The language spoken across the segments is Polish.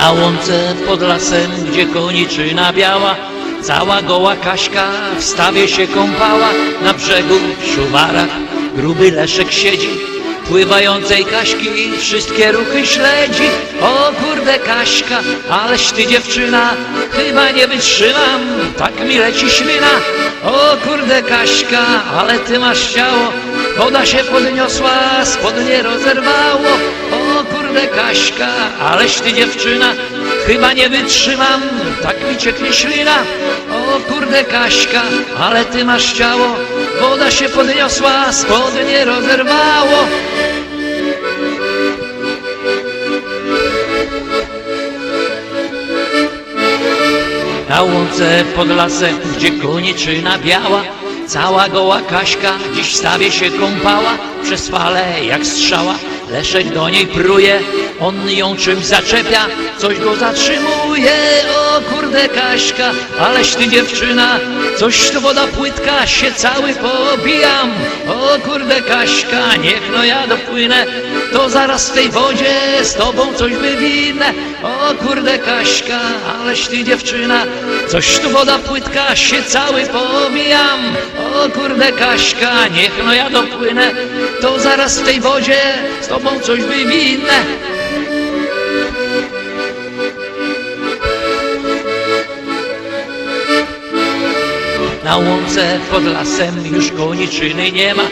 Na łące pod lasem, gdzie koniczyna biała, cała goła Kaśka w stawie się kąpała. Na brzegu w szuwarach gruby Leszek siedzi, pływającej Kaśki wszystkie ruchy śledzi. O kurde Kaśka, aleś ty dziewczyna, chyba nie wytrzymam, tak mi leci ślina. O kurde Kaśka, ale ty masz ciało, woda się podniosła, spodnie rozerwało. Kurde Kaśka, aleś ty dziewczyna, chyba nie wytrzymam, tak mi cieknie ślina. O kurde Kaśka, ale ty masz ciało, woda się podniosła, spodnie rozerwało. Na łące pod lasem, gdzie koniczyna biała, cała goła Kaśka dziś stawie się kąpała, przez fale jak strzała. Leszek do niej pruje, on ją czymś zaczepia, coś go zatrzymuje. Kurde Kaśka, aleś ty dziewczyna, coś tu woda płytka, się cały pobijam. O kurde Kaśka, niech no ja dopłynę, to zaraz w tej wodzie z tobą coś wywinę. O kurde Kaśka, aleś ty dziewczyna, coś tu woda płytka, się cały pobijam. O kurde Kaśka, niech no ja dopłynę, to zaraz w tej wodzie z tobą coś wywinę. Na łące pod lasem już koniczyny nie ma.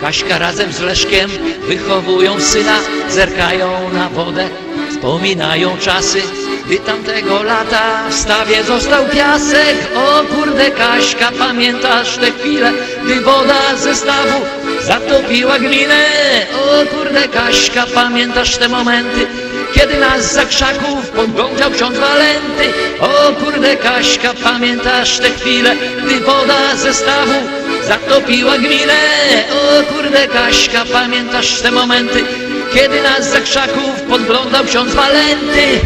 Kaśka razem z Leszkiem wychowują syna, zerkają na wodę, wspominają czasy, gdy tamtego lata w stawie został piasek. O kurde Kaśka, pamiętasz te chwile, gdy woda ze stawu zatopiła gminę? O kurde Kaśka, pamiętasz te momenty, kiedy nas za krzaków podglądał ksiądz Walenty. O kurde Kaśka, pamiętasz te chwile, gdy woda ze stawu zatopiła gminę? O kurde Kaśka, pamiętasz te momenty, kiedy nas za krzaków podglądał ksiądz Walenty?